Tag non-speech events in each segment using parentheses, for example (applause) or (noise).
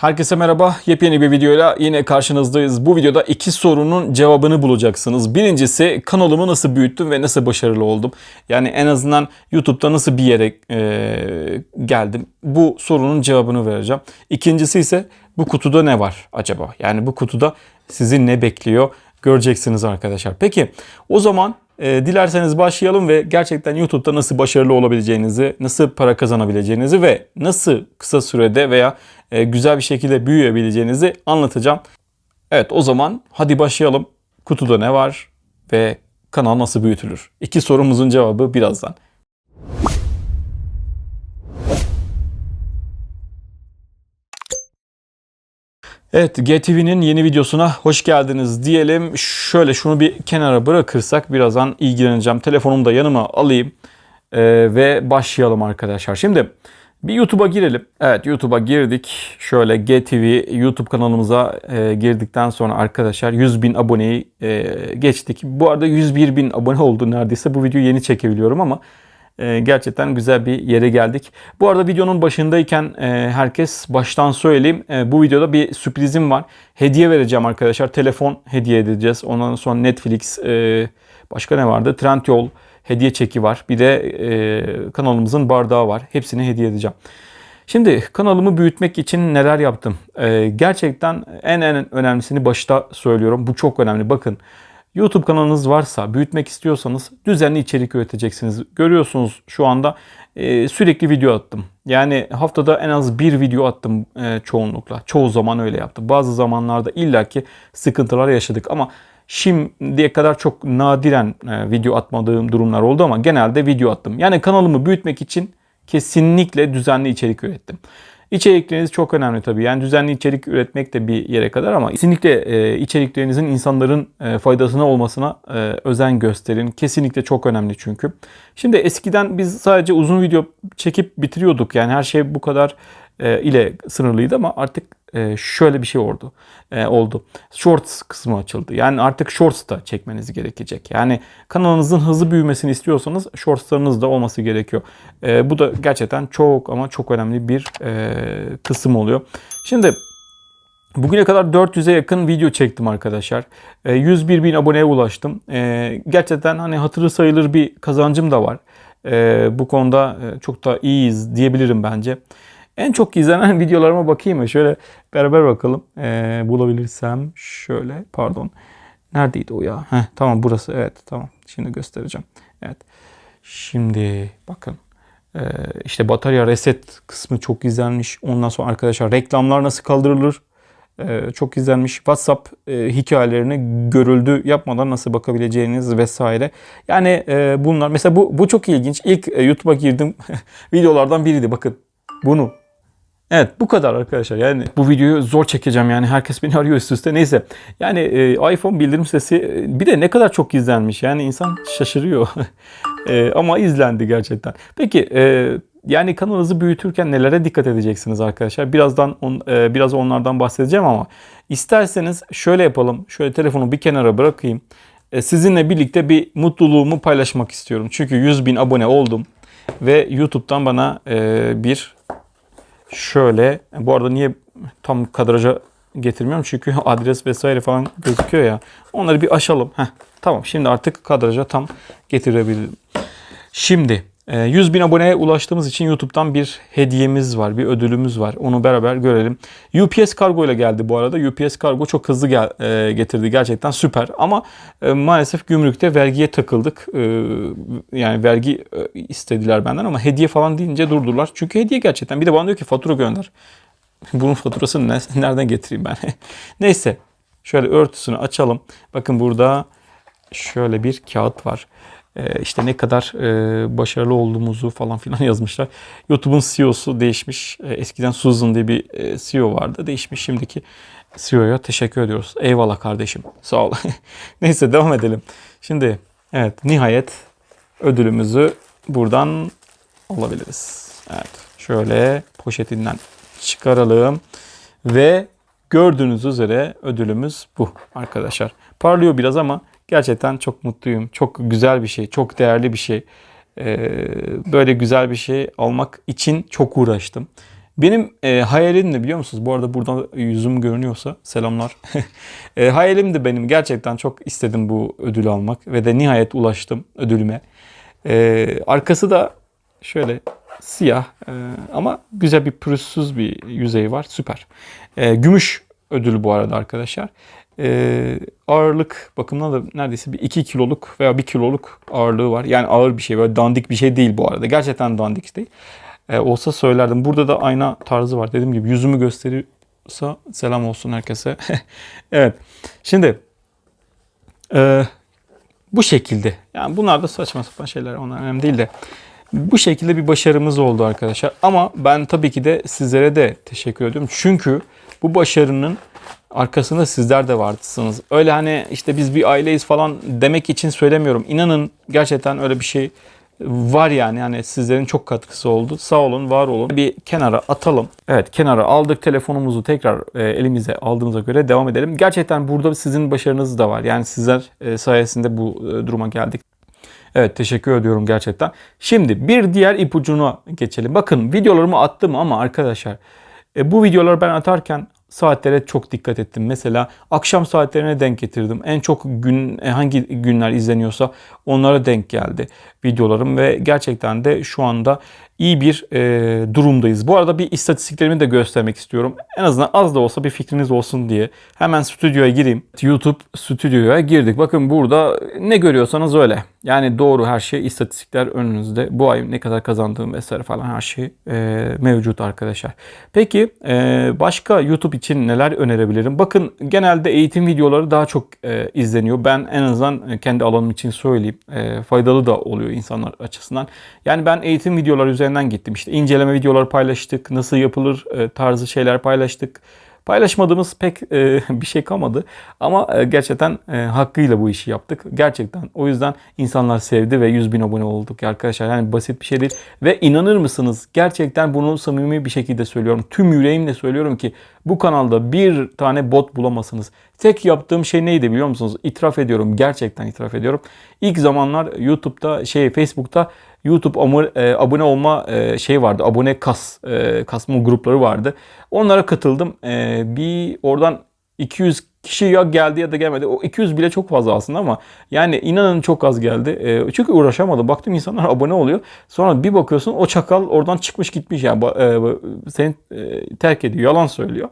Herkese merhaba. Yepyeni bir videoyla yine karşınızdayız. Bu videoda iki sorunun cevabını bulacaksınız. Birincisi kanalımı nasıl büyüttüm ve nasıl başarılı oldum? Yani en azından YouTube'da nasıl bir yere e, geldim? Bu sorunun cevabını vereceğim. İkincisi ise bu kutuda ne var acaba? Yani bu kutuda sizi ne bekliyor? Göreceksiniz arkadaşlar. Peki o zaman e, dilerseniz başlayalım ve gerçekten YouTube'da nasıl başarılı olabileceğinizi, nasıl para kazanabileceğinizi ve nasıl kısa sürede veya güzel bir şekilde büyüyebileceğinizi anlatacağım. Evet o zaman hadi başlayalım. Kutuda ne var ve kanal nasıl büyütülür? İki sorumuzun cevabı birazdan. Evet GTV'nin yeni videosuna hoş geldiniz diyelim. Şöyle şunu bir kenara bırakırsak birazdan ilgileneceğim. Telefonumu da yanıma alayım Ee, ve başlayalım arkadaşlar. Şimdi bir YouTube'a girelim. Evet YouTube'a girdik. Şöyle GTV YouTube kanalımıza e, girdikten sonra arkadaşlar 100 bin aboneyi e, geçtik. Bu arada 101 bin abone oldu neredeyse. Bu videoyu yeni çekebiliyorum ama e, gerçekten güzel bir yere geldik. Bu arada videonun başındayken e, herkes baştan söyleyeyim. E, bu videoda bir sürprizim var. Hediye vereceğim arkadaşlar. Telefon hediye edeceğiz. Ondan sonra Netflix, e, başka ne vardı? Trendyol hediye çeki var. Bir de e, kanalımızın bardağı var. Hepsini hediye edeceğim. Şimdi kanalımı büyütmek için neler yaptım? E, gerçekten en en önemlisini başta söylüyorum. Bu çok önemli. Bakın YouTube kanalınız varsa, büyütmek istiyorsanız düzenli içerik üreteceksiniz. Görüyorsunuz şu anda e, sürekli video attım. Yani haftada en az bir video attım e, çoğunlukla. Çoğu zaman öyle yaptım. Bazı zamanlarda illaki sıkıntılar yaşadık ama şimdiye kadar çok nadiren e, video atmadığım durumlar oldu ama genelde video attım. Yani kanalımı büyütmek için kesinlikle düzenli içerik ürettim. İçerikleriniz çok önemli tabii. Yani düzenli içerik üretmek de bir yere kadar ama kesinlikle e, içeriklerinizin insanların e, faydasına olmasına özen gösterin. Kesinlikle çok önemli çünkü. Şimdi eskiden biz sadece uzun video çekip bitiriyorduk. Yani her şey bu kadar ile sınırlıydı ama artık e, şöyle bir şey oldu. E, oldu. Shorts kısmı açıldı. Yani artık Shorts da çekmeniz gerekecek. Yani kanalınızın hızlı büyümesini istiyorsanız Shorts'larınız da olması gerekiyor. E, bu da gerçekten çok ama çok önemli bir e, kısım oluyor. Şimdi Bugüne kadar 400'e yakın video çektim arkadaşlar. E, 101 bin aboneye ulaştım. Gerçekten hani hatırı sayılır bir kazancım da var. Bu konuda e, çok da iyiyiz diyebilirim bence. En çok izlenen (laughs) videolarıma bakayım mı? Şöyle beraber bakalım. Ee, bulabilirsem şöyle pardon. Neredeydi o ya? Heh, tamam burası evet tamam. Şimdi göstereceğim. Evet. Şimdi bakın. Ee, işte batarya reset kısmı çok izlenmiş. Ondan sonra arkadaşlar reklamlar nasıl kaldırılır? Ee, çok izlenmiş. WhatsApp e, hikayelerine görüldü yapmadan nasıl bakabileceğiniz vesaire. Yani e, bunlar mesela bu bu çok ilginç. İlk e, YouTube'a girdim (laughs) videolardan biriydi. Bakın bunu Evet bu kadar arkadaşlar. Yani bu videoyu zor çekeceğim yani herkes beni arıyor üst üste. Neyse yani e, iPhone bildirim sesi e, bir de ne kadar çok izlenmiş. Yani insan şaşırıyor. (laughs) e, ama izlendi gerçekten. Peki e, yani kanalınızı büyütürken nelere dikkat edeceksiniz arkadaşlar? Birazdan on, e, biraz onlardan bahsedeceğim ama isterseniz şöyle yapalım. Şöyle telefonu bir kenara bırakayım. E, sizinle birlikte bir mutluluğumu paylaşmak istiyorum. Çünkü 100 bin abone oldum ve YouTube'dan bana e, bir şöyle bu arada niye tam kadraja getirmiyorum çünkü (laughs) adres vesaire falan gözüküyor ya. Onları bir aşalım. Heh, tamam şimdi artık kadraja tam getirebilirim. Şimdi 100 bin aboneye ulaştığımız için YouTube'dan bir hediyemiz var, bir ödülümüz var. Onu beraber görelim. UPS kargo ile geldi bu arada. UPS kargo çok hızlı gel, e, getirdi gerçekten süper. Ama e, maalesef gümrükte vergiye takıldık. E, yani vergi istediler benden ama hediye falan deyince durdular. Çünkü hediye gerçekten. Bir de bana diyor ki fatura gönder. (laughs) Bunun faturasını ne, nereden getireyim ben? (laughs) Neyse şöyle örtüsünü açalım. Bakın burada şöyle bir kağıt var işte ne kadar e, başarılı olduğumuzu falan filan (laughs) yazmışlar. YouTube'un CEO'su değişmiş. E, eskiden Susan diye bir e, CEO vardı. Değişmiş şimdiki CEO'ya teşekkür ediyoruz. Eyvallah kardeşim. Sağ ol. (laughs) Neyse devam edelim. Şimdi evet nihayet ödülümüzü buradan alabiliriz. Evet şöyle poşetinden çıkaralım ve gördüğünüz üzere ödülümüz bu arkadaşlar. Parlıyor biraz ama Gerçekten çok mutluyum. Çok güzel bir şey, çok değerli bir şey. Ee, böyle güzel bir şey almak için çok uğraştım. Benim e, hayalim de biliyor musunuz? Bu arada buradan yüzüm görünüyorsa selamlar. (laughs) e, hayalim de benim gerçekten çok istedim bu ödülü almak ve de nihayet ulaştım ödülüme. E, arkası da şöyle siyah e, ama güzel bir pürüzsüz bir yüzeyi var. Süper. E, gümüş ödülü bu arada arkadaşlar. E, ağırlık bakımından da neredeyse bir 2 kiloluk veya 1 kiloluk ağırlığı var. Yani ağır bir şey böyle dandik bir şey değil bu arada. Gerçekten dandik değil. E, olsa söylerdim. Burada da ayna tarzı var. Dediğim gibi yüzümü gösteriyorsa selam olsun herkese. (laughs) evet. Şimdi e, bu şekilde. Yani bunlar da saçma sapan şeyler. Onlar önemli değil de. Bu şekilde bir başarımız oldu arkadaşlar. Ama ben tabii ki de sizlere de teşekkür ediyorum. Çünkü bu başarının arkasında sizler de varsınız. Öyle hani işte biz bir aileyiz falan demek için söylemiyorum. İnanın gerçekten öyle bir şey var yani. Yani sizlerin çok katkısı oldu. Sağ olun, var olun. Bir kenara atalım. Evet, kenara aldık telefonumuzu tekrar e, elimize aldığımıza göre devam edelim. Gerçekten burada sizin başarınız da var. Yani sizler e, sayesinde bu e, duruma geldik. Evet teşekkür ediyorum gerçekten. Şimdi bir diğer ipucuna geçelim. Bakın videolarımı attım ama arkadaşlar bu videoları ben atarken saatlere çok dikkat ettim. Mesela akşam saatlerine denk getirdim. En çok gün hangi günler izleniyorsa onlara denk geldi videolarım ve gerçekten de şu anda iyi bir e, durumdayız. Bu arada bir istatistiklerimi de göstermek istiyorum. En azından az da olsa bir fikriniz olsun diye. Hemen stüdyoya gireyim. YouTube stüdyoya girdik. Bakın burada ne görüyorsanız öyle. Yani doğru her şey istatistikler önünüzde. Bu ay ne kadar kazandığım vesaire falan her şey e, mevcut arkadaşlar. Peki e, başka YouTube için neler önerebilirim? Bakın genelde eğitim videoları daha çok e, izleniyor. Ben en azından kendi alanım için söyleyeyim. E, faydalı da oluyor insanlar açısından. Yani ben eğitim videoları üzerinden gittim. İşte inceleme videoları paylaştık. Nasıl yapılır e, tarzı şeyler paylaştık. Paylaşmadığımız pek e, (laughs) bir şey kalmadı. Ama e, gerçekten e, hakkıyla bu işi yaptık. Gerçekten. O yüzden insanlar sevdi ve 100 bin abone olduk arkadaşlar. Yani basit bir şey değil. Ve inanır mısınız? Gerçekten bunu samimi bir şekilde söylüyorum. Tüm yüreğimle söylüyorum ki bu kanalda bir tane bot bulamazsınız. Tek yaptığım şey neydi biliyor musunuz? İtiraf ediyorum. Gerçekten itiraf ediyorum. İlk zamanlar YouTube'da şey Facebook'ta YouTube abone olma şey vardı. Abone kas kasma grupları vardı. Onlara katıldım. Bir oradan 200 kişi ya geldi ya da gelmedi. O 200 bile çok fazla aslında ama yani inanın çok az geldi. Çünkü uğraşamadı. Baktım insanlar abone oluyor. Sonra bir bakıyorsun o çakal oradan çıkmış gitmiş yani seni terk ediyor. Yalan söylüyor.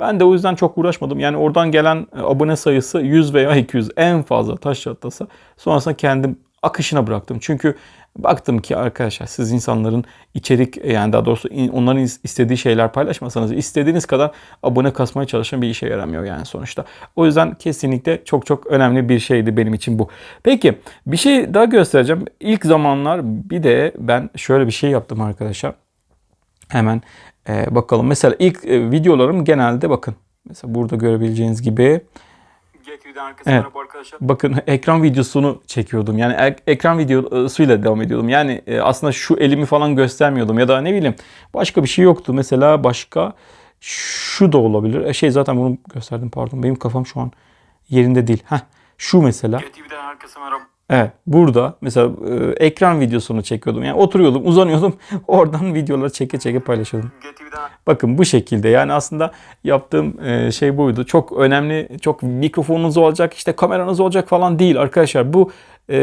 Ben de o yüzden çok uğraşmadım. Yani oradan gelen abone sayısı 100 veya 200 en fazla taş çatlasa. Sonrasında kendim akışına bıraktım. Çünkü baktım ki arkadaşlar siz insanların içerik yani daha doğrusu onların istediği şeyler paylaşmasanız istediğiniz kadar abone kasmaya çalışan bir işe yaramıyor yani sonuçta. O yüzden kesinlikle çok çok önemli bir şeydi benim için bu. Peki bir şey daha göstereceğim. İlk zamanlar bir de ben şöyle bir şey yaptım arkadaşlar. Hemen e, bakalım. Mesela ilk e, videolarım genelde bakın. Mesela burada görebileceğiniz gibi Evet. Bakın ekran videosunu çekiyordum. Yani ek- ekran videosuyla devam ediyordum. Yani e, aslında şu elimi falan göstermiyordum ya da ne bileyim başka bir şey yoktu. Mesela başka şu da olabilir. E, şey zaten bunu gösterdim pardon. Benim kafam şu an yerinde değil. Heh, şu mesela. Evet burada mesela e, ekran videosunu çekiyordum. Yani oturuyordum uzanıyordum (laughs) oradan videoları çeke çeke paylaşıyordum. Bakın bu şekilde yani aslında yaptığım e, şey buydu. Çok önemli, çok mikrofonunuz olacak, işte kameranız olacak falan değil arkadaşlar. Bu e,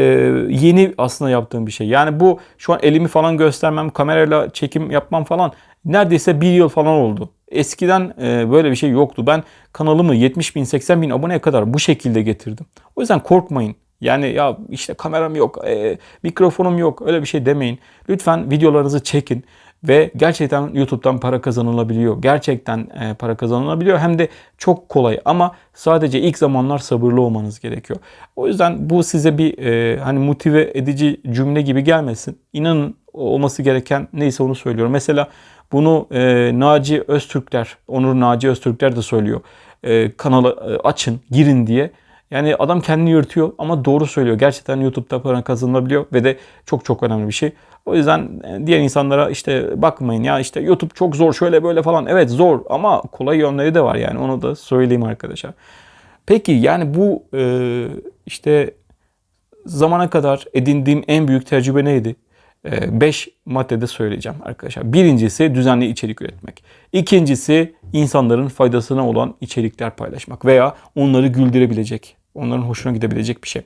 yeni aslında yaptığım bir şey. Yani bu şu an elimi falan göstermem, kamerayla çekim yapmam falan neredeyse bir yıl falan oldu. Eskiden e, böyle bir şey yoktu. Ben kanalımı 70 bin, 80 bin aboneye kadar bu şekilde getirdim. O yüzden korkmayın. Yani ya işte kameram yok, e, mikrofonum yok öyle bir şey demeyin. Lütfen videolarınızı çekin ve gerçekten YouTube'dan para kazanılabiliyor. Gerçekten e, para kazanılabiliyor hem de çok kolay ama sadece ilk zamanlar sabırlı olmanız gerekiyor. O yüzden bu size bir e, hani motive edici cümle gibi gelmesin. İnanın olması gereken neyse onu söylüyorum. Mesela bunu e, Naci Öztürkler, Onur Naci Öztürkler de söylüyor. E, kanalı e, açın, girin diye. Yani adam kendini yırtıyor ama doğru söylüyor. Gerçekten YouTube'da para kazanılabiliyor ve de çok çok önemli bir şey. O yüzden e, diğer insanlara işte bakmayın ya işte YouTube çok zor şöyle böyle falan. Evet zor ama kolay yönleri de var yani onu da söyleyeyim arkadaşlar. Peki yani bu e, işte zamana kadar edindiğim en büyük tecrübe neydi? 5 maddede söyleyeceğim arkadaşlar. Birincisi düzenli içerik üretmek. İkincisi insanların faydasına olan içerikler paylaşmak veya onları güldürebilecek, onların hoşuna gidebilecek bir şey.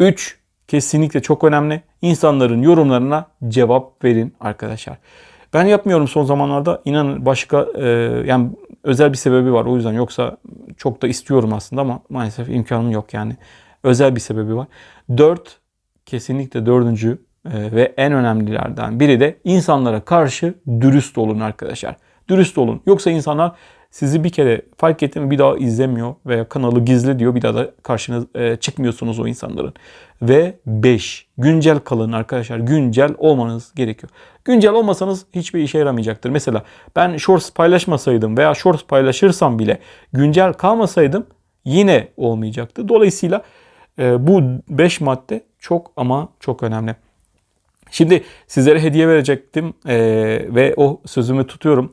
3. Kesinlikle çok önemli. İnsanların yorumlarına cevap verin arkadaşlar. Ben yapmıyorum son zamanlarda. İnanın başka e, yani özel bir sebebi var. O yüzden yoksa çok da istiyorum aslında ama maalesef imkanım yok yani. Özel bir sebebi var. 4 kesinlikle dördüncü e, ve en önemlilerden biri de insanlara karşı dürüst olun arkadaşlar. Dürüst olun. Yoksa insanlar sizi bir kere fark etti mi bir daha izlemiyor veya kanalı gizli diyor bir daha da karşına e, çıkmıyorsunuz o insanların. Ve 5. Güncel kalın arkadaşlar. Güncel olmanız gerekiyor. Güncel olmasanız hiçbir işe yaramayacaktır. Mesela ben shorts paylaşmasaydım veya shorts paylaşırsam bile güncel kalmasaydım yine olmayacaktı. Dolayısıyla e, bu 5 madde çok ama çok önemli. Şimdi sizlere hediye verecektim e, ve o sözümü tutuyorum.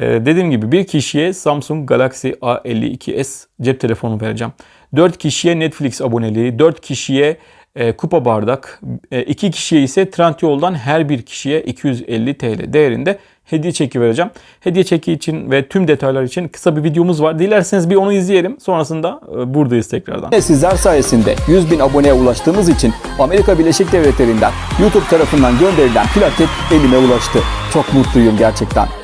E, dediğim gibi bir kişiye Samsung Galaxy A52s cep telefonu vereceğim. 4 kişiye Netflix aboneliği, 4 kişiye e, kupa bardak, 2 kişiye ise Trendyol'dan her bir kişiye 250 TL değerinde hediye çeki vereceğim. Hediye çeki için ve tüm detaylar için kısa bir videomuz var. Dilerseniz bir onu izleyelim. Sonrasında e, buradayız tekrardan. Sizler sayesinde 100 bin aboneye ulaştığımız için Amerika Birleşik Devletleri'nden YouTube tarafından gönderilen plaket elime ulaştı. Çok mutluyum gerçekten.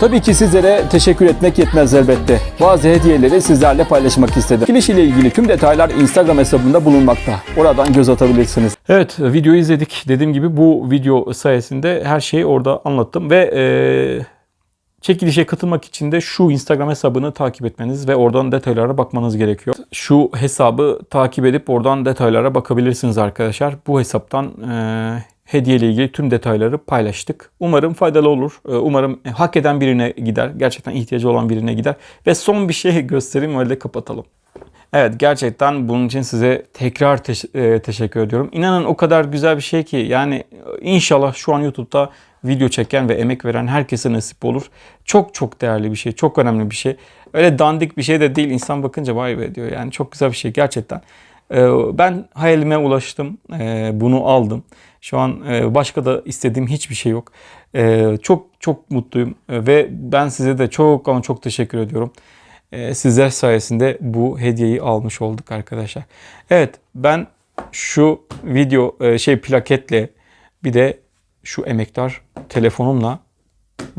Tabii ki sizlere teşekkür etmek yetmez elbette. Bazı hediyeleri sizlerle paylaşmak istedim. Kiliş ile ilgili tüm detaylar Instagram hesabında bulunmakta. Oradan göz atabilirsiniz. Evet videoyu izledik. Dediğim gibi bu video sayesinde her şeyi orada anlattım ve e, çekilişe katılmak için de şu Instagram hesabını takip etmeniz ve oradan detaylara bakmanız gerekiyor. Şu hesabı takip edip oradan detaylara bakabilirsiniz arkadaşlar. Bu hesaptan e, hediye ile ilgili tüm detayları paylaştık. Umarım faydalı olur. E, Umarım hak eden birine gider. Gerçekten ihtiyacı olan birine gider. Ve son bir şey (laughs) göstereyim öyle kapatalım. Evet gerçekten bunun için size tekrar teş- e, teşekkür ediyorum. İnanın o kadar güzel bir şey ki yani e, inşallah şu an YouTube'da video çeken ve emek veren herkese nasip olur. Çok çok değerli bir şey, çok önemli bir şey. Öyle dandik bir şey de değil. İnsan bakınca vay be diyor. Yani çok güzel bir şey gerçekten. E, Ben hayalime ulaştım. E, Bunu aldım. Şu an e, başka da istediğim hiçbir şey yok. E, Çok çok mutluyum E, ve ben size de çok ama çok teşekkür ediyorum. Sizler sayesinde bu hediyeyi almış olduk arkadaşlar. Evet ben şu video şey plaketle bir de şu emektar telefonumla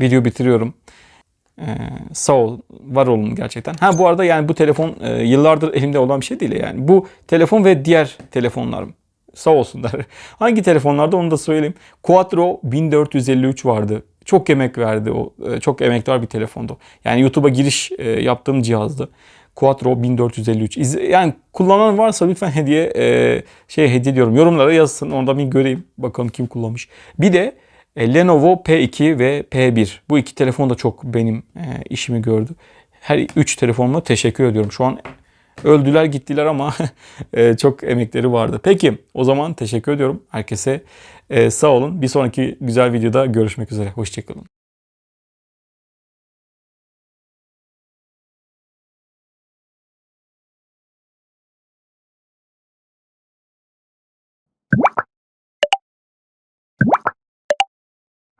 video bitiriyorum. Ee, sağ ol, var olun gerçekten. Ha bu arada yani bu telefon e, yıllardır elimde olan bir şey değil yani. Bu telefon ve diğer telefonlarım. Sağ olsunlar. (laughs) Hangi telefonlarda onu da söyleyeyim. Quattro 1453 vardı. Çok emek verdi o. e, Çok emektar bir telefondu. Yani YouTube'a giriş e, yaptığım cihazdı. Quattro 1453. İz- Yani kullanan varsa lütfen hediye e, şey hediye diyorum. Yorumlara yazsın. Orada bir göreyim. Bakalım kim kullanmış. Bir de Lenovo P2 ve P1. Bu iki telefon da çok benim işimi gördü. Her üç telefonla teşekkür ediyorum. Şu an öldüler gittiler ama (laughs) e, çok emekleri vardı. Peki o zaman teşekkür ediyorum. Herkese e, sağ olun. Bir sonraki güzel videoda görüşmek üzere. Hoşçakalın.